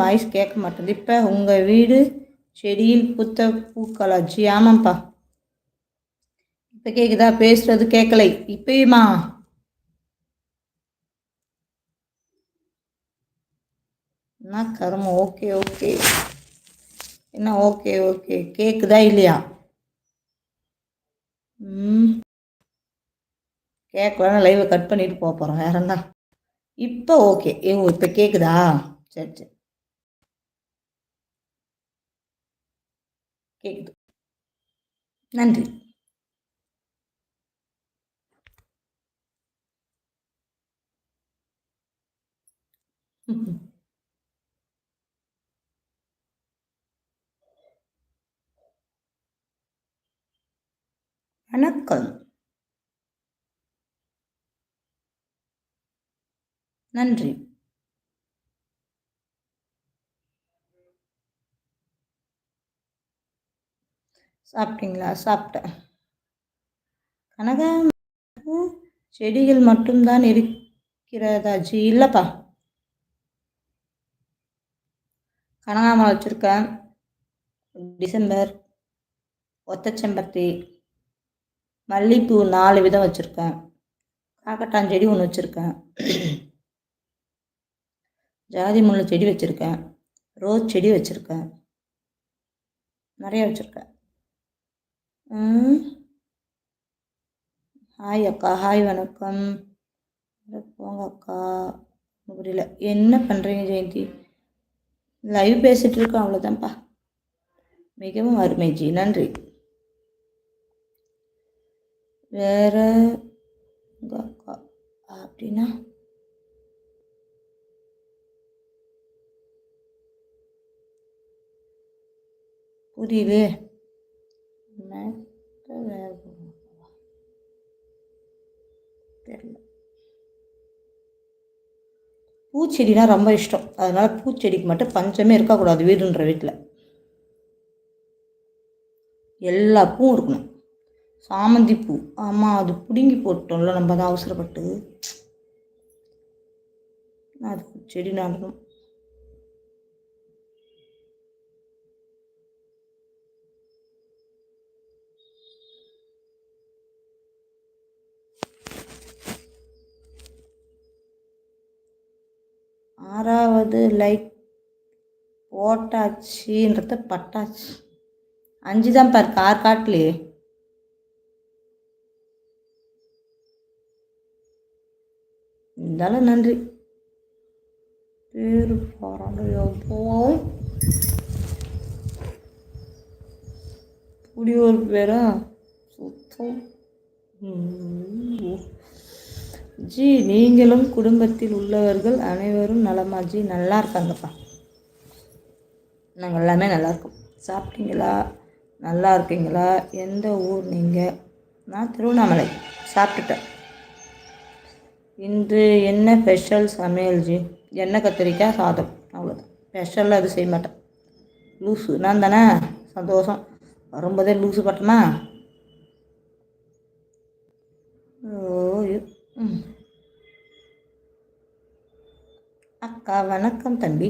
Voice கேட்க மாட்டேங்குது. இப்போ உங்கள் வீடு செடியில் புத்த பூக்களாச்சு ஆமாம்ப்பா. இப்போ கேட்குதா பேசுறது கேட்கலை. இப்பயுமா? என்ன கருமம் ஓகே ஓகே. என்ன? Okay okay. கேட்குதா இல்லையா? ம். கேட்கலன்னா லைவை கட் பண்ணிட்டு போக போகிறோம் வேற என்ன? இப்போ ஓகே. ஏ இப்போ கேட்குதா சரி சரி. கேட்குது நன்றி. வணக்கம். நன்றி. சாப்பிட்டீங்களா? சாப்பிட்டேன். கனகாம்பூ செடிகள் மட்டும்தான் இருக்கிறதாச்சு இல்லைப்பா. கனகாமரம் வச்சுருக்கேன். டிசம்பர் ஒத்தச்செம்பருத்தி மல்லிகைப்பூ நாலு விதம் வச்சுருக்கேன். காக்கட்டாஞ்செடி ஒன்று வச்சுருக்கேன். ஜாதி முள்ளு செடி வச்சுருக்கேன். ரோஸ் செடி வச்சுருக்கேன். நிறைய வச்சுருக்கேன். ஹாய் அக்கா. ஹாய் வணக்கம். போங்க அக்கா. புரியல. என்ன பண்ணுறீங்க ஜெயந்தி? லைவ் பேசிகிட்டு இருக்கோம் அவ்வளோதான்ப்பா மிகவும் அருமை ஜி. நன்றி. வேற அக்கா. அப்படின்னா? புரியலையே தெரியல. பூச்செடினா ரொம்ப இஷ்டம். அதனால் பூச்செடிக்கு மட்டும் பஞ்சமே இருக்கக்கூடாது வீடுன்ற வீட்டில் எல்லா பூவும் இருக்கணும். சாமந்தி பூ. ஆமாம் அது பிடுங்கி போட்டோம்ல நம்ம தான் அவசரப்பட்டு. அது செடி நடணும் ஆறாவது லைக் போட்டாச்சுன்றத பட்டாச்சு. அஞ்சு தான் பார் கார் காட்டலையே இருந்தாலும் நன்றி. பேர் போகிறோம் புடி ஒரு பேரா? சுத்தம். ஜி நீங்களும் குடும்பத்தில் உள்ளவர்கள் அனைவரும் நலமா? ஜி நல்லா இருக்காங்கப்பா. நாங்கள் எல்லாமே நல்லா இருக்கோம். சாப்பிட்டீங்களா? நல்லா இருக்கீங்களா? எந்த ஊர் நீங்கள் நான் திருவண்ணாமலை. சாப்பிட்டுட்டேன். இன்று என்ன ஸ்பெஷல் சமையல் ஜி? எண்ணெய் கத்திரிக்காய் சாதம். அவ்வளோதான் ஸ்பெஷலாக அது செய்ய மாட்டேன். லூஸு நான் தானே? சந்தோஷம். வரும்போதே லூஸு பட்டமா ஓ ம் அக்கா வணக்கம் தம்பி.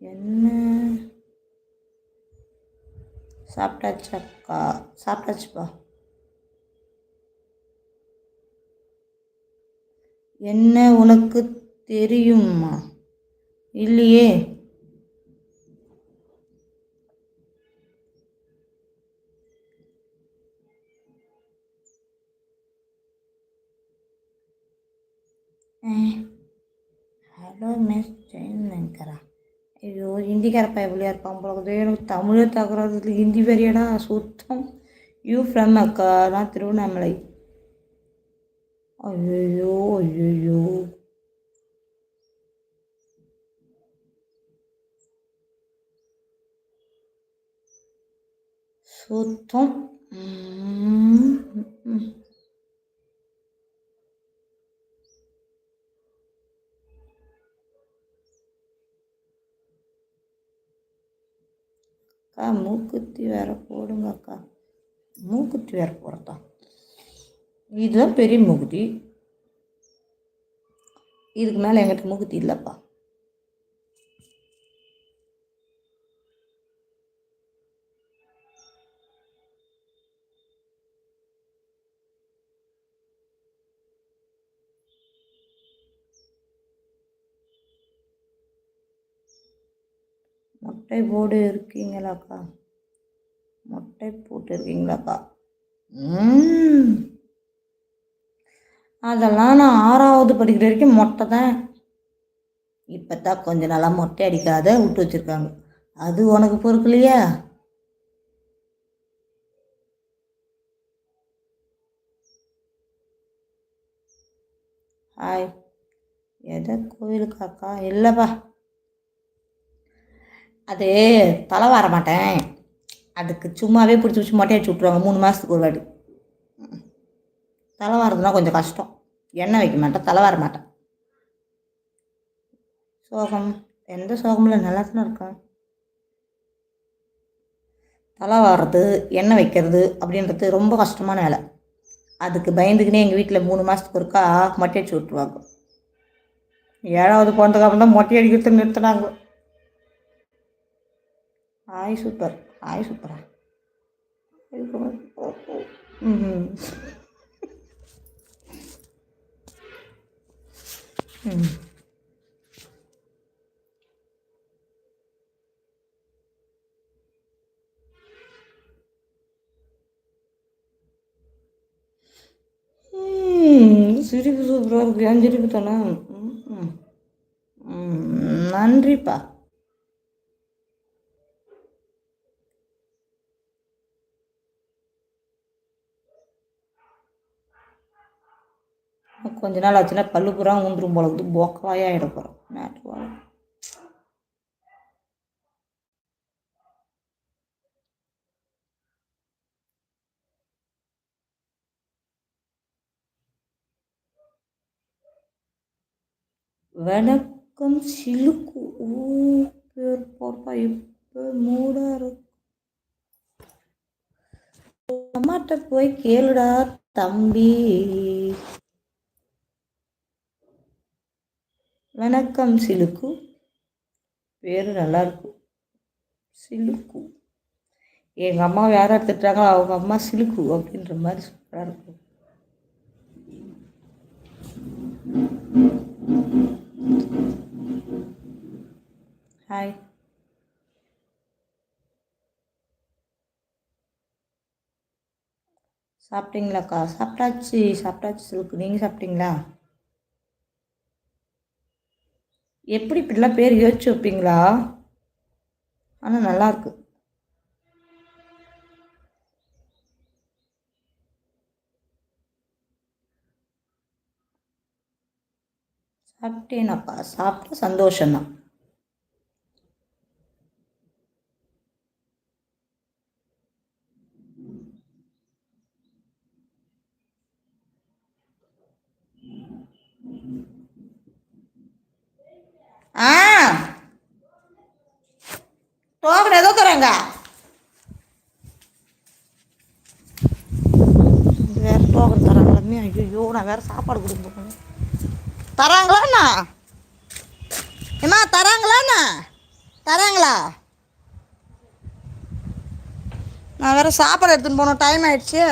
என்ன? சாப்பிட்டாச்சு அக்கா. சாப்பிட்டாச்சுப்பா. என்ன உனக்கு தெரியுமா இல்லையே. Hello miss Jayankara. ஐயோ ஹிந்திக்காரப்பா பயபுலியாக இருப்பான் போல எனக்கு தமிழே தகராறு ஹிந்தி வரையடா சுத்தம். யூ ஃப்ரம் அக்கா நான் திருவண்ணாமலை. ஐயோ ஐயோ சுத்தம் அக்கா மூக்குத்தி வேற போடுங்க அக்கா மூக்குத்தி வேற போடுறதா இதுதான் பெரிய மூக்குத்தி இதுக்கு மேலே எங்கிட்ட மூக்குத்தி இல்லைப்பா மொட்டை போடு இருக்கீங்களாக்கா? மொட்டை போட்டு இருக்கீங்களாக்கா ம் அதெல்லாம் நான் ஆறாவது படிக்கிற வரைக்கும் மொட்டை தான். இப்போ தான் கொஞ்ச நாளாக மொட்டை அடிக்காத விட்டு வச்சுருக்காங்க. அது உனக்கு பொறுக்கலையா ஹாய். எதை கோயிலுக்காக்கா இல்லைப்பா. அது தலை வர மாட்டேன். அதுக்கு சும்மாவே பிடிச்சி பிடிச்சி மொட்டை அடிச்சு விட்ருவாங்க மூணு மாதத்துக்கு ஒரு வாட்டி. தலை வாரதுனா கொஞ்சம் கஷ்டம். எண்ணெய் வைக்க மாட்டேன். தலை வர மாட்டேன். சோகம். எந்த சோகமும் நல்லா தானே இருக்கும். தலை வாடுறது எண்ணெய் வைக்கிறது அப்படின்றது ரொம்ப கஷ்டமான வேலை. அதுக்கு பயந்துக்கினே எங்கள் வீட்டில் மூணு மாதத்துக்கு ஒருக்கா மொட்டை அடிச்சு விட்ருவாங்க ஏழாவது போனதுக்கு அப்புறம் தான் மொட்டை அடிக்கிறது நிறுத்தினாங்க. ஹாய் சூப்பர் ஹாய் சூப்பரா. ம் ம் சிரிப்பு சூப்பராக இருக்கு. ஏன் சிரிப்பு தானே? ம். ம், நன்றிப்பா. கொஞ்ச நாள் ஆச்சுன்னா பல்லு பூரா ஊந்துரும் போல வந்து போக்கவாயே ஆகிட போகிறோம் நாட்டு வாழை வணக்கம் சிலுக்கு ஊ பேர் இப்போ மூடா இருக்கு. அம்மாட்ட போய் கேளுடா தம்பி. வணக்கம் சிலுக்கு. பேர் நல்லாயிருக்கும் சிலுக்கு. எங்கள் அம்மா யார் எடுத்துட்டாங்களோ அவங்க அம்மா சிலுக்கு அப்படின்ற மாதிரி சூப்பராக இருக்கும். ஹாய் சாப்பிட்டீங்களாக்கா? சாப்பிட்டாச்சு சாப்பிட்டாச்சு சிலுக்கு. நீங்கள் சாப்பிட்டீங்களா? எப்படி இப்படிலாம் பேர் யோசிச்சு வைப்பீங்களா? ஆனால் நல்லாயிருக்கு சாப்பிட்டேனாப்பா. சாப்பிட்டா சந்தோஷம்தான். ஆ. டோக்கன் ஏதோ தராங்க வேற டோக்கன் தராங்களாமே ஐயோ நான் வேற சாப்பாடு கொடுக்க தராங்களாண்ணா ஏம்மா தராங்களாண்ணா தராங்களா? நான் வேற சாப்பாடு எடுத்துன்னு போனோம் டைம் ஆயிடுச்சு.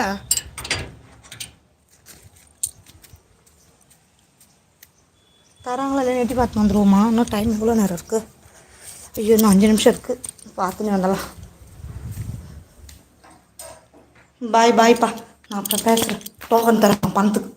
தராங்களா இல்லை எட்டி பார்த்து வந்துடுவோமா இன்னும் டைம் எவ்வளோ நேரம் இருக்குது ஐயோ இன்னும் அஞ்சு நிமிஷம் இருக்குது பார்த்துன்னு வந்துடலாம். பாய் பாய்ப்பா நான் அப்புறம் பேசுகிறேன் டோக்கன் தரேன் பணத்துக்கு.